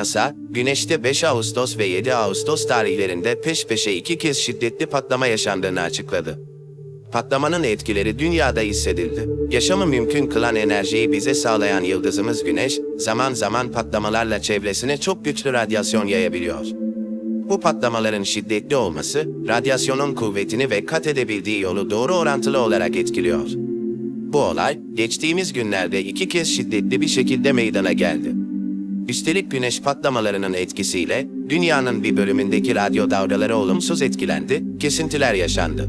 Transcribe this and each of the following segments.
NASA, Güneş'te 5 Ağustos ve 7 Ağustos tarihlerinde peş peşe iki kez şiddetli patlama yaşandığını açıkladı. Patlamanın etkileri dünyada hissedildi. Yaşamı mümkün kılan enerjiyi bize sağlayan yıldızımız Güneş, zaman zaman patlamalarla çevresine çok güçlü radyasyon yayabiliyor. Bu patlamaların şiddetli olması, radyasyonun kuvvetini ve kat edebildiği yolu doğru orantılı olarak etkiliyor. Bu olay, geçtiğimiz günlerde iki kez şiddetli bir şekilde meydana geldi. Üstelik güneş patlamalarının etkisiyle dünyanın bir bölümündeki radyo dalgaları olumsuz etkilendi, kesintiler yaşandı.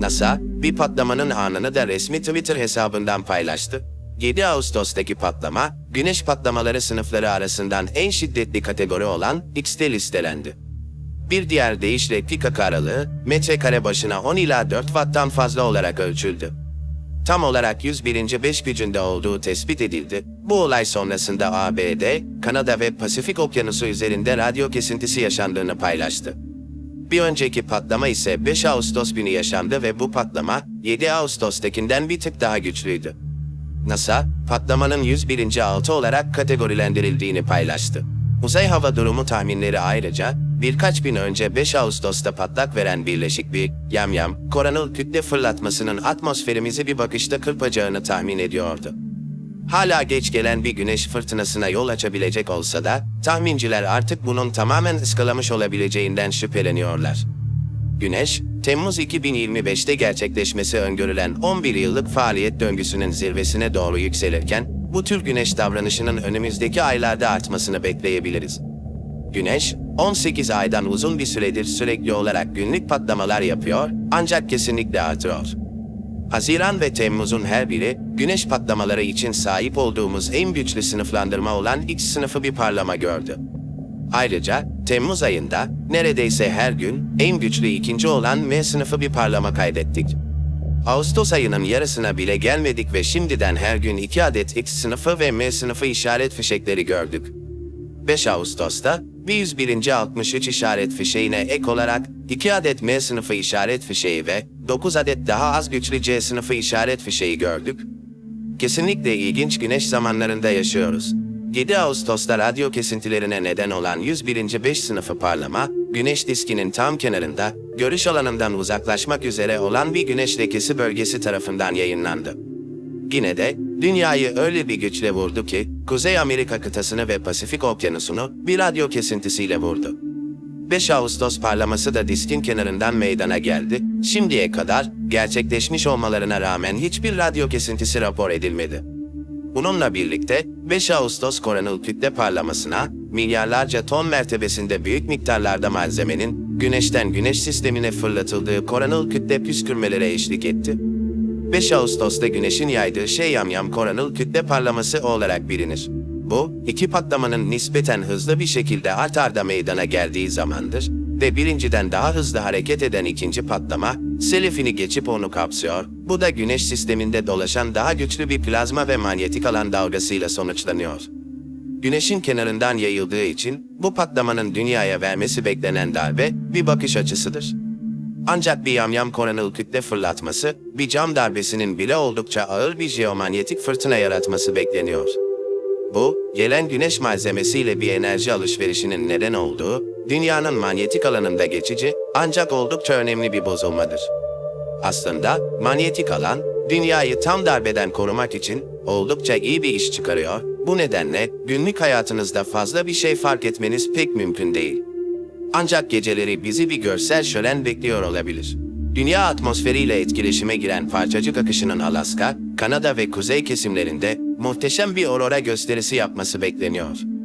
NASA, bir patlamanın anını da resmi Twitter hesabından paylaştı. 7 Ağustos'taki patlama, güneş patlamaları sınıfları arasından en şiddetli kategori olan X'te listelendi. Bir diğer deyişle pika aralığı, metrekare başına 10 ila 4 watttan fazla olarak ölçüldü. Tam olarak 101. 5 gücünde olduğu tespit edildi. Bu olay sonrasında ABD, Kanada ve Pasifik Okyanusu üzerinde radyo kesintisi yaşandığını paylaştı. Bir önceki patlama ise 5 Ağustos günü yaşandı ve bu patlama 7 Ağustos'takinden bir tık daha güçlüydü. NASA, patlamanın 101. altı olarak kategorilendirildiğini paylaştı. Uzay hava durumu tahminleri ayrıca, birkaç gün önce 5 Ağustos'ta patlak veren birleşik bir yamyam, koronal kütle fırlatmasının atmosferimizi bir bakışta kırpacağını tahmin ediyordu. Hala geç gelen bir güneş fırtınasına yol açabilecek olsa da, tahminciler artık bunun tamamen ıskalamış olabileceğinden şüpheleniyorlar. Güneş, Temmuz 2025'te gerçekleşmesi öngörülen 11 yıllık faaliyet döngüsünün zirvesine doğru yükselirken, bu tür güneş davranışının önümüzdeki aylarda artmasını bekleyebiliriz. Güneş, 18 aydan uzun bir süredir sürekli olarak günlük patlamalar yapıyor, ancak kesinlikle artıyor. Haziran ve Temmuz'un her biri, güneş patlamaları için sahip olduğumuz en güçlü sınıflandırma olan X sınıfı bir parlama gördü. Ayrıca, Temmuz ayında, neredeyse her gün, en güçlü ikinci olan M sınıfı bir parlama kaydettik. Ağustos ayının yarısına bile gelmedik ve şimdiden her gün iki adet X sınıfı ve M sınıfı işaret fişekleri gördük. 5 Ağustos'ta bir 101. 63 işaret fişeğine ek olarak 2 adet M sınıfı işaret fişeği ve 9 adet daha az güçlü C sınıfı işaret fişeği gördük. Kesinlikle ilginç güneş zamanlarında yaşıyoruz. 7 Ağustos'ta radyo kesintilerine neden olan 101. 5 sınıfı parlama, güneş diskinin tam kenarında, görüş alanından uzaklaşmak üzere olan bir güneş lekesi bölgesi tarafından yayınlandı. Yine de dünyayı öyle bir güçle vurdu ki Kuzey Amerika kıtasını ve Pasifik Okyanusu'nu bir radyo kesintisiyle vurdu. 5 Ağustos parlaması da diskin kenarından meydana geldi. Şimdiye kadar gerçekleşmiş olmalarına rağmen hiçbir radyo kesintisi rapor edilmedi. Bununla birlikte 5 Ağustos koronal kütle parlamasına milyarlarca ton mertebesinde büyük miktarlarda malzemenin güneşten güneş sistemine fırlatıldığı koronal kütle püskürmelere eşlik etti. 5 Ağustos'ta güneşin yaydığı şey yamyam koronal kütle parlaması olarak bilinir. Bu, iki patlamanın nispeten hızlı bir şekilde art arda meydana geldiği zamandır ve birinciden daha hızlı hareket eden ikinci patlama, selefini geçip onu kapsıyor. Bu da güneş sisteminde dolaşan daha güçlü bir plazma ve manyetik alan dalgasıyla sonuçlanıyor. Güneşin kenarından yayıldığı için bu patlamanın dünyaya vermesi beklenen darbe bir bakış açısıdır. Ancak bir yamyam koronal kütle fırlatması, bir cam darbesinin bile oldukça ağır bir jeomanyetik fırtına yaratması bekleniyor. Bu, gelen güneş malzemesiyle bir enerji alışverişinin neden olduğu, dünyanın manyetik alanında geçici, ancak oldukça önemli bir bozulmadır. Aslında, manyetik alan, dünyayı tam darbeden korumak için oldukça iyi bir iş çıkarıyor. Bu nedenle günlük hayatınızda fazla bir şey fark etmeniz pek mümkün değil. Ancak geceleri bizi bir görsel şölen bekliyor olabilir. Dünya atmosferiyle etkileşime giren parçacık akışının Alaska, Kanada ve kuzey kesimlerinde muhteşem bir aurora gösterisi yapması bekleniyor.